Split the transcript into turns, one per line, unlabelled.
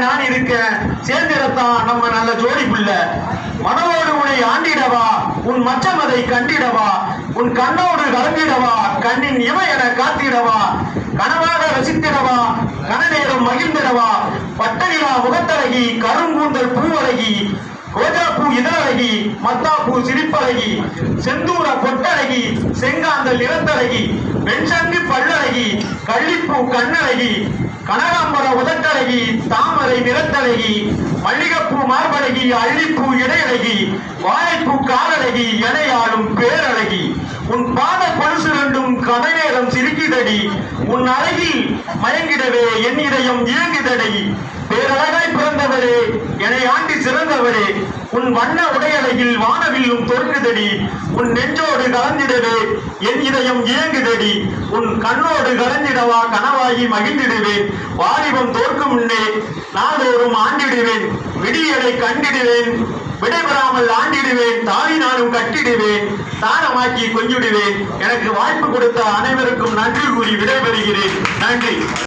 நான் இருக்க சேர்ந்திடத்தான் நம்ம நல்ல ஜோடி புள்ள. மனவோடு உன்னை ஆண்டிடவா உன் மச்சம் அதை கண்டிடவா உன் கண்ணோடு கலந்திடவா கண்ணின் இவ என காத்திடவா கனவாக ரசித்திடவா கனநேரம் மகிழ்ந்திடவா பட்டனிலா முகத்தழகி கருங்கூந்தல் பூவழகி ரோஜா பூ இதழகி மத்தாப்பூ சிரிப்பழகி செந்தூர பொட்டழகி செங்காந்தல் நிறத்தழகி வெண்சங்கு பல்லழகி கள்ளிப்பூ கண்ணழகி கனகாம்பர உதட்டழகி தா நிறத்தழகி மல்லிகைப்பூ மார்பழகி அள்ளிப்பூ இடையழகி வாழைப்பூ காலழகி எனையாளும் பேரழகி. உன் பாத கொலுசு ரெண்டும் நேரம் சிரிக்கிதடி உன் அழகில் மயங்கிடவே என் இதயம் இயங்குதடி. பேரழகாய் பிறந்தவரே என்னை ஆண்டி சிறந்தவரே உன் வண்ண உடையழகில் வானவில்லும் கலங்குதடி உன் நெஞ்சோடு கலந்திடவே என் இதயம் இயங்குதடி உன் கண்ணோடு கலந்திடவா கனவாகி மகிழ்ந்திடுவேன். வாலிபம் தோற்கும் முன்னே நாள்தோறும் ஆண்டிடுவேன். விடியலை கண்டிடுவேன். விடைபெறாமல் ஆண்டிடுவேன். தாவி நானும் கட்டிடுவேன். தாரமாக்கி கொஞ்சிடுவேன். எனக்கு வாய்ப்பு கொடுத்த அனைவருக்கும் நன்றி கூறி விடைபெறுகிறேன். நன்றி.